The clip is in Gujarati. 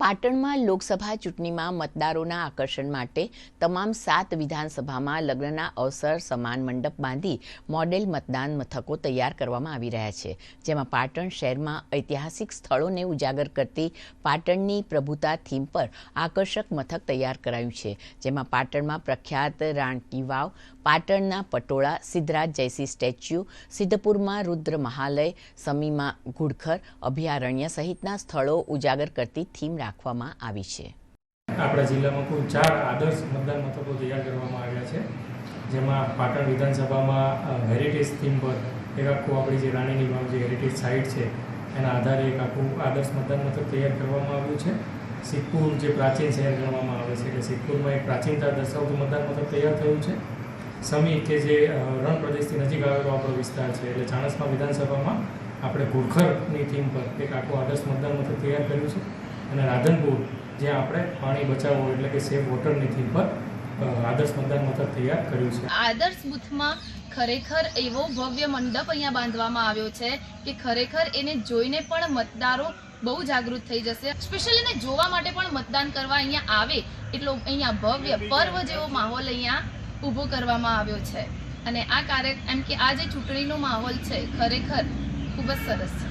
પાટણમાં લોકસભા ચૂંટણીમાં મતદારોના આકર્ષણ માટે તમામ સાત વિધાનસભામાં લગ્નના અવસર સમાન મંડપ બાંધી મોડેલ મતદાન મથકો તૈયાર કરવામાં આવી રહ્યા છે. જેમાં પાટણ શહેરમાં ઐતિહાસિક સ્થળોને ઉજાગર કરતી પાટણની પ્રભુતા થીમ પર આકર્ષક મથક તૈયાર કરાયું છે. જેમાં પાટણમાં પ્રખ્યાત રાણકી વાવ, પાટણના પટોળા, સિદ્ધરાજ જયસિંહ સ્ટેચ્યુ, સિદ્ધપુરમાં રુદ્ર મહાલય, સમીમાં ઘુડખર અભયારણ્ય સહિતના સ્થળો ઉજાગર કરતી થીમ રાખવામાં આવી છે. આપણા જિલ્લામાં કુલ ચાર આદર્શ મતદાન મથકો તૈયાર કરવામાં આવ્યા છે, જેમાં પાટણ વિધાનસભામાં હેરિટેજ થીમ પર એક આખું આપણી જે રાણીની વાવ જે હેરિટેજ સાઇટ છે, એના આધારે એક આખું આદર્શ મતદાન મથક તૈયાર કરવામાં આવ્યું છે. સિદ્ધપુર જે પ્રાચીન શહેર ગણવામાં આવે છે, એટલે સિદ્ધપુરમાં એક પ્રાચીનતા દર્શાવતું મતદાન મથક તૈયાર થયું છે. સમી કે જે રણ પ્રદેશથી નજીક આવેલો આપણો વિસ્તાર છે, એટલે ચાણસ્મા વિધાનસભામાં આપણે ઘુડખરની થીમ પર એક આખું આદર્શ મતદાન મથક તૈયાર કર્યું છે. અને રાધનપુર, જ્યાં આપણે પાણી બચાવો એટલે કે સેફ વોટરની થીમ પર આદર્શ મતદાન મથક તૈયાર કર્યું છે. આદર્શ બુથમાં ખરેખર એવો ભવ્ય મંડપ અહીંયા બાંધવામાં આવ્યો છે કે ખરેખર એને જોઈને પણ મતદારો બહુ જાગૃત થઈ જશે. સ્પેશિયલી એને જોવા માટે પણ મતદાન કરવા અહીંયા આવે એટલો અહીંયા ભવ્ય પર્વ જેવો માહોલ અહીંયા ઊભો કરવામાં આવ્યો છે. અને આ કાર્ય, એમ કે આ જે ચૂંટણીનો માહોલ છે, ખરેખર ખૂબ જ સરસ છે.